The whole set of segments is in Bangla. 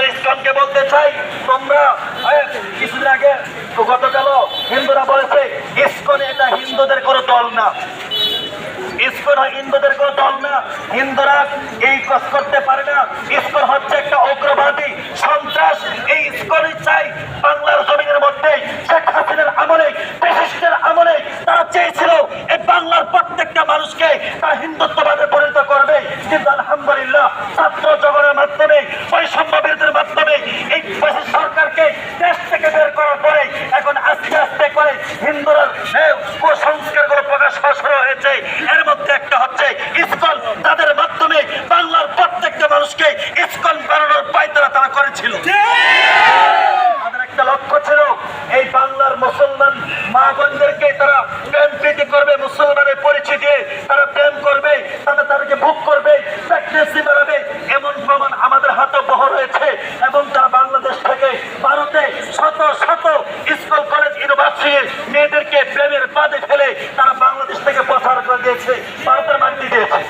আমাদের ইসলামকে বলতে চাই। তোমরা কিছুদিন আগে তো গতকাল হিন্দুরা বলেছে, ইসকন এটা হিন্দুদের কোনো দল না। ইসকন হিন্দুদের কোনো দল না। হিন্দুরা এই কাজ করতে পারে না। ইসকন হচ্ছে একটা উগ্রবাদী সন্ত্রাস। এই ইসকনই চাই বাংলার জমিনের মধ্যে শেখ হাসিনার আমলে বিশিষ্টের আমলে। তারা চেয়েছিল এই বাংলার প্রত্যেকটা মানুষকে তারা হিন্দুত্ববাদে পরিণত করবে। কিন্তু আলহামদুলিল্লাহ ছাত্র জগনের মাধ্যমে বৈষম্য মাধ্যমে এই দেশের সরকারকে দেশ থেকে বের করার পরে এখন আস্তে আস্তে করে হিন্দুরা কুসংস্কারগুলো প্রকাশ হওয়া শুরু হয়েছে। এর মধ্যে একটা হচ্ছে ইসকন। তাদের মাধ্যমে বাংলার প্রত্যেকটা মানুষকে ইসকন বানানোর পায়তারা তারা করেছিল। তাদের একটা লক্ষ্য ছিল এই বাংলার মুসলমান মা বোনদেরকে তারা শত শত স্কুল, কলেজ ইউনিভার্সিটির মেয়েদেরকে প্রেমের পাদে ফেলে তারা বাংলাদেশ থেকে প্রচার করে দিয়েছে, ভারতের মাটি দিয়েছে।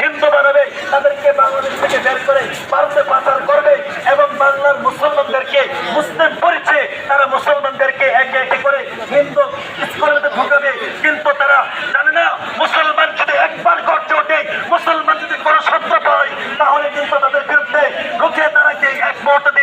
হিন্দু তারা মুসলমানদেরকে একে একে করে হিন্দু ঢুকাবে, কিন্তু তারা importa